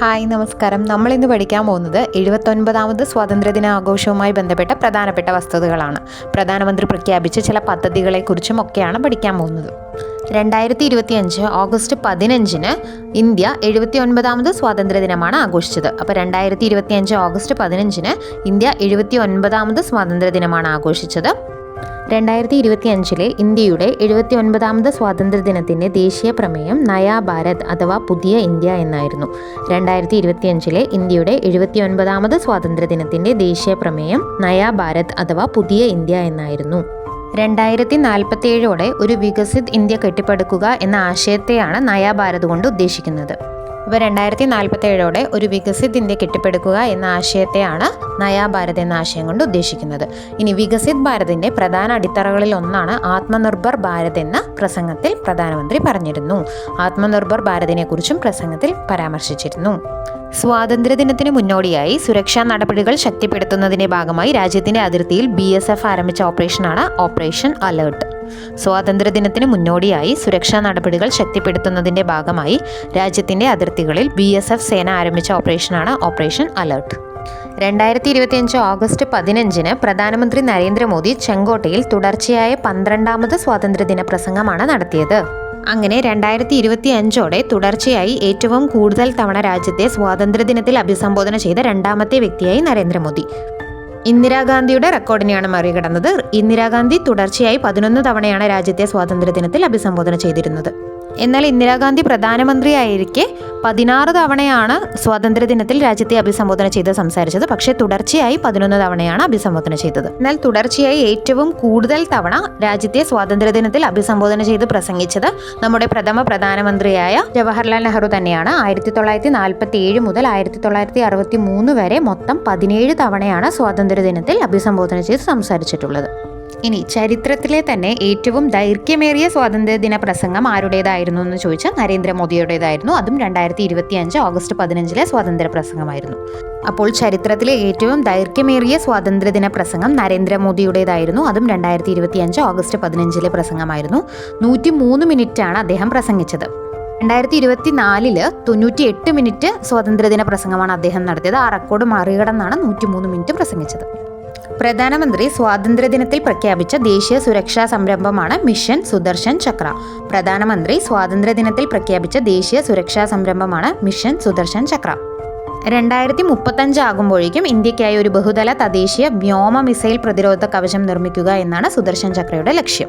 Hi നമസ്കാരം. നമ്മൾ ഇന്ന് പഠിക്കാൻ പോകുന്നത് എഴുപത്തൊൻപതാമത് സ്വാതന്ത്ര്യദിന ആഘോഷവുമായി ബന്ധപ്പെട്ട പ്രധാനപ്പെട്ട വസ്തുതകളാണ്. പ്രധാനമന്ത്രി പ്രഖ്യാപിച്ച ചില പദ്ധതികളെക്കുറിച്ചും ഒക്കെയാണ് പഠിക്കാൻ പോകുന്നത്. രണ്ടായിരത്തി ഇരുപത്തി അഞ്ച് ഓഗസ്റ്റ് പതിനഞ്ചിന് ഇന്ത്യ എഴുപത്തി ഒൻപതാമത് സ്വാതന്ത്ര്യദിനമാണ് ആഘോഷിച്ചത്. അപ്പോൾ രണ്ടായിരത്തി ഇരുപത്തി അഞ്ച് ഓഗസ്റ്റ് പതിനഞ്ചിന് ഇന്ത്യ എഴുപത്തി ഒൻപതാമത് സ്വാതന്ത്ര്യദിനമാണ് ആഘോഷിച്ചത്. രണ്ടായിരത്തി ഇരുപത്തി അഞ്ചിലെ ഇന്ത്യയുടെ എഴുപത്തി ഒൻപതാമത് സ്വാതന്ത്ര്യദിനത്തിന്റെ ദേശീയ പ്രമേയം നയാ ഭാരത് അഥവാ പുതിയ ഇന്ത്യ എന്നായിരുന്നു. രണ്ടായിരത്തി ഇരുപത്തി അഞ്ചിലെ ഇന്ത്യയുടെ എഴുപത്തി ഒൻപതാമത് സ്വാതന്ത്ര്യദിനത്തിന്റെ ദേശീയ പ്രമേയം നയാ ഭാരത് അഥവാ പുതിയ ഇന്ത്യ എന്നായിരുന്നു. രണ്ടായിരത്തി നാൽപ്പത്തിയേഴോടെ ഒരു വികസിത് ഇന്ത്യ കെട്ടിപ്പടുക്കുക എന്ന ആശയത്തെയാണ് നയാ ഭാരത് കൊണ്ട് ഉദ്ദേശിക്കുന്നത്. ഇപ്പോൾ രണ്ടായിരത്തി നാൽപ്പത്തേഴോടെ ഒരു വികസിത് ഇന്ത്യ കെട്ടിപ്പടുക്കുക എന്ന ആശയത്തെയാണ് നയാഭാരത് എന്ന ആശയം കൊണ്ട് ഉദ്ദേശിക്കുന്നത്. ഇനി വികസിത് ഭാരതിന്റെ പ്രധാന അടിത്തറകളിൽ ഒന്നാണ് ആത്മനിർഭർ ഭാരത് എന്ന പ്രസംഗത്തിൽ പ്രധാനമന്ത്രി പറഞ്ഞിരുന്നു. ആത്മനിർഭർ ഭാരതിനെക്കുറിച്ചും പ്രസംഗത്തിൽ പരാമർശിച്ചിരുന്നു. സ്വാതന്ത്ര്യദിനത്തിന് മുന്നോടിയായി സുരക്ഷാ നടപടികൾ ശക്തിപ്പെടുത്തുന്നതിന്റെ ഭാഗമായി രാജ്യത്തിന്റെ അതിർത്തിയിൽ ബി എസ് എഫ് ആരംഭിച്ച ഓപ്പറേഷനാണ് ഓപ്പറേഷൻ അലേർട്ട്. സ്വാതന്ത്ര്യദിനത്തിന് മുന്നോടിയായി സുരക്ഷാ നടപടികൾ ശക്തിപ്പെടുത്തുന്നതിന്റെ ഭാഗമായി രാജ്യത്തിന്റെ അതിർത്തികളിൽ ബി എസ് എഫ് സേന ആരംഭിച്ച ഓപ്പറേഷനാണ് ഓപ്പറേഷൻ അലേർട്ട്. രണ്ടായിരത്തി ഇരുപത്തിയഞ്ച് ഓഗസ്റ്റ് പതിനഞ്ചിന് പ്രധാനമന്ത്രി നരേന്ദ്രമോദി ചെങ്കോട്ടയിൽ തുടർച്ചയായ പന്ത്രണ്ടാമത് സ്വാതന്ത്ര്യദിന പ്രസംഗമാണ് നടത്തിയത്. അങ്ങനെ രണ്ടായിരത്തി ഇരുപത്തി അഞ്ചോടെ തുടർച്ചയായി ഏറ്റവും കൂടുതൽ തവണ രാജ്യത്തെ സ്വാതന്ത്ര്യദിനത്തിൽ അഭിസംബോധന ചെയ്ത രണ്ടാമത്തെ വ്യക്തിയായി നരേന്ദ്രമോദി. ഇന്ദിരാഗാന്ധിയുടെ റെക്കോർഡിനെയാണ് മറികടന്നത്. ഇന്ദിരാഗാന്ധി തുടർച്ചയായി പതിനൊന്ന് തവണയാണ് രാജ്യത്തെ സ്വാതന്ത്ര്യദിനത്തിൽ അഭിസംബോധന ചെയ്തിരുന്നത്. എന്നാൽ ഇന്ദിരാഗാന്ധി പ്രധാനമന്ത്രിയായിരിക്കെ പതിനാറ് തവണയാണ് സ്വാതന്ത്ര്യദിനത്തിൽ രാജ്യത്തെ അഭിസംബോധന ചെയ്ത് സംസാരിച്ചത്. പക്ഷേ തുടർച്ചയായി പതിനൊന്ന് തവണയാണ് അഭിസംബോധന ചെയ്തത്. എന്നാൽ തുടർച്ചയായി ഏറ്റവും കൂടുതൽ തവണ രാജ്യത്തെ സ്വാതന്ത്ര്യദിനത്തിൽ അഭിസംബോധന ചെയ്ത് പ്രസംഗിച്ചത് നമ്മുടെ പ്രഥമ പ്രധാനമന്ത്രിയായ ജവഹർലാൽ നെഹ്റു തന്നെയാണ്. ആയിരത്തി തൊള്ളായിരത്തി നാൽപ്പത്തി ഏഴ് മുതൽ ആയിരത്തി തൊള്ളായിരത്തി അറുപത്തി മൂന്ന് വരെ മൊത്തം പതിനേഴ് തവണയാണ് സ്വാതന്ത്ര്യദിനത്തിൽ അഭിസംബോധന ചെയ്ത് സംസാരിച്ചിട്ടുള്ളത്. ഇനി ചരിത്രത്തിലെ തന്നെ ഏറ്റവും ദൈർഘ്യമേറിയ സ്വാതന്ത്ര്യദിന പ്രസംഗം ആരുടേതായിരുന്നു എന്ന് ചോദിച്ചാൽ നരേന്ദ്രമോദിയുടേതായിരുന്നു. അതും രണ്ടായിരത്തി ഇരുപത്തി അഞ്ച് ഓഗസ്റ്റ് പതിനഞ്ചിലെ സ്വാതന്ത്ര്യ പ്രസംഗമായിരുന്നു. അപ്പോൾ ചരിത്രത്തിലെ ഏറ്റവും ദൈർഘ്യമേറിയ സ്വാതന്ത്ര്യദിന പ്രസംഗം നരേന്ദ്രമോദിയുടേതായിരുന്നു. അതും രണ്ടായിരത്തി ഇരുപത്തി അഞ്ച് ഓഗസ്റ്റ് പതിനഞ്ചിലെ പ്രസംഗമായിരുന്നു. നൂറ്റി മൂന്ന് മിനിറ്റാണ് അദ്ദേഹം പ്രസംഗിച്ചത്. രണ്ടായിരത്തി ഇരുപത്തി നാലിൽ തൊണ്ണൂറ്റി എട്ട് മിനിറ്റ് സ്വാതന്ത്ര്യദിന പ്രസംഗമാണ് അദ്ദേഹം നടത്തിയത്. ആ റെക്കോർഡ് മറികടന്നാണ് നൂറ്റി മൂന്ന് മിനിറ്റ് പ്രസംഗിച്ചത്. പ്രധാനമന്ത്രി സ്വാതന്ത്ര്യദിനത്തിൽ പ്രഖ്യാപിച്ച ദേശീയ സുരക്ഷാ സംരംഭമാണ് മിഷൻ സുദർശൻ ചക്ര. പ്രധാനമന്ത്രി സ്വാതന്ത്ര്യദിനത്തിൽ പ്രഖ്യാപിച്ച ദേശീയ സുരക്ഷാ സംരംഭമാണ് മിഷൻ സുദർശൻ ചക്ര. രണ്ടായിരത്തി മുപ്പത്തഞ്ച് ആകുമ്പോഴേക്കും ഇന്ത്യക്കായി ഒരു ബഹുതല തദ്ദേശീയ വ്യോമ മിസൈൽ പ്രതിരോധ കവചം നിർമ്മിക്കുക എന്നാണ് സുദർശൻ ചക്രയുടെ ലക്ഷ്യം.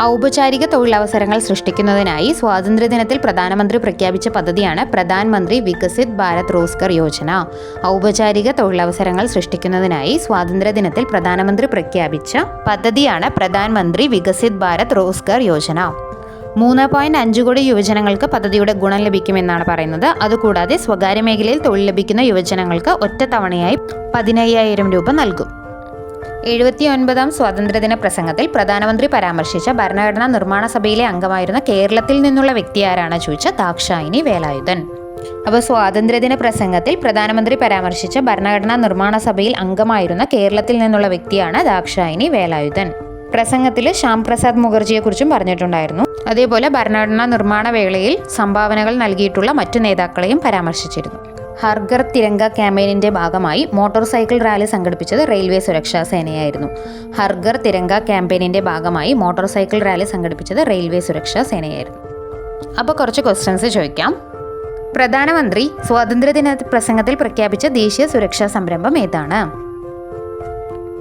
ഔപചാരിക തൊഴിലവസരങ്ങൾ സൃഷ്ടിക്കുന്നതിനായി സ്വാതന്ത്ര്യദിനത്തിൽ പ്രധാനമന്ത്രി പ്രഖ്യാപിച്ച പദ്ധതിയാണ് പ്രധാനമന്ത്രി വികസിത് ഭാരത് റോസ്കർ യോജന. ഔപചാരിക തൊഴിലവസരങ്ങൾ സൃഷ്ടിക്കുന്നതിനായി സ്വാതന്ത്ര്യദിനത്തിൽ പ്രധാനമന്ത്രി പ്രഖ്യാപിച്ച പദ്ധതിയാണ് പ്രധാനമന്ത്രി വികസിത് ഭാരത് റോസ്കർ യോജന. മൂന്ന് പോയിന്റ് അഞ്ച് കോടി യുവജനങ്ങൾക്ക് പദ്ധതിയുടെ ഗുണം ലഭിക്കുമെന്നാണ് പറയുന്നത്. അതുകൂടാതെ സ്വകാര്യ മേഖലയിൽ തൊഴിൽ ലഭിക്കുന്ന യുവജനങ്ങൾക്ക് ഒറ്റത്തവണയായി പതിനയ്യായിരം രൂപ നൽകും. എഴുപത്തി ഒൻപതാം സ്വാതന്ത്ര്യദിന പ്രസംഗത്തിൽ പ്രധാനമന്ത്രി പരാമർശിച്ച ഭരണഘടനാ നിർമ്മാണ സഭയിലെ അംഗമായിരുന്ന കേരളത്തിൽ നിന്നുള്ള വ്യക്തി ആരാണ് ചോദിച്ച ദാക്ഷായിനി വേലായുധൻ. അപ്പോൾ സ്വാതന്ത്ര്യദിന പ്രസംഗത്തിൽ പ്രധാനമന്ത്രി പരാമർശിച്ച ഭരണഘടനാ നിർമ്മാണ സഭയിൽ അംഗമായിരുന്ന കേരളത്തിൽ നിന്നുള്ള വ്യക്തിയാണ് ദാക്ഷായിനി വേലായുധൻ. പ്രസംഗത്തിൽ ശ്യാം പ്രസാദ് മുഖർജിയെക്കുറിച്ചും പറഞ്ഞിട്ടുണ്ടായിരുന്നു. അതേപോലെ ഭരണഘടനാ നിർമ്മാണ വേളയിൽ സംഭാവനകൾ നൽകിയിട്ടുള്ള മറ്റു നേതാക്കളെയും പരാമർശിച്ചിരുന്നു. ഹർഗർ തിരങ്ക ക്യാമ്പയിനിന്റെ ഭാഗമായി മോട്ടോർ സൈക്കിൾ റാലി സംഘടിപ്പിച്ചത് റെയിൽവേ സുരക്ഷാ സേനയായിരുന്നു. ഹർഗർ തിരങ്ക ക്യാമ്പയിനിന്റെ ഭാഗമായി മോട്ടോർ സൈക്കിൾ റാലി സംഘടിപ്പിച്ചത് റെയിൽവേ സുരക്ഷാ സേനയായിരുന്നു. അപ്പോൾ കുറച്ച് ക്വസ്റ്റ്യൻസ് ചോദിക്കാം. പ്രധാനമന്ത്രി സ്വാതന്ത്ര്യദിന പ്രസംഗത്തിൽ പ്രഖ്യാപിച്ച ദേശീയ സുരക്ഷാ സംരംഭം ഏതാണ്?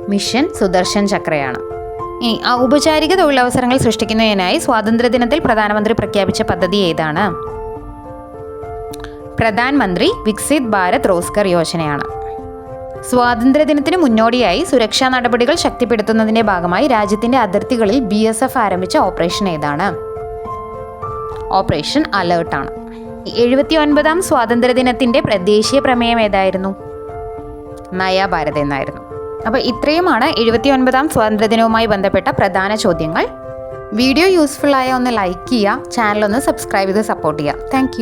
മിഷൻ സുദർശൻ ചക്രയാണ് ഔപചാരിക തൊഴിലവസരങ്ങൾ സൃഷ്ടിക്കുന്നതിനായി സ്വാതന്ത്ര്യദിനത്തിൽ പ്രധാനമന്ത്രി പ്രഖ്യാപിച്ച പദ്ധതി ഏതാണ്? പ്രധാനമന്ത്രി വിക്സിത് ഭാരത് റോസ്ഗർ യോജനയാണ്. സ്വാതന്ത്ര്യദിനത്തിന് മുന്നോടിയായി സുരക്ഷാ നടപടികൾ ശക്തിപ്പെടുത്തുന്നതിന്റെ ഭാഗമായി രാജ്യത്തിന്റെ അതിർത്തികളിൽ ബി എസ് എഫ് ആരംഭിച്ച ഓപ്പറേഷൻ ഏതാണ്? ഓപ്പറേഷൻ അലേർട്ടാണ് എഴുപത്തി ഒൻപതാം സ്വാതന്ത്ര്യദിനത്തിന്റെ ദേശീയ പ്രമേയം ഏതായിരുന്നു? നയാ ഭാരത് എന്നായിരുന്നു. അപ്പോൾ ഇത്രയുമാണ് എഴുപത്തി ഒൻപതാം സ്വാതന്ത്ര്യദിനവുമായി ബന്ധപ്പെട്ട പ്രധാന ചോദ്യങ്ങൾ. വീഡിയോ യൂസ്ഫുൾ ആയ ഒന്ന് ലൈക്ക് ചെയ്യുക ചാനൽ ഒന്ന് സബ്സ്ക്രൈബ് ചെയ്ത് സപ്പോർട്ട് ചെയ്യുക. താങ്ക്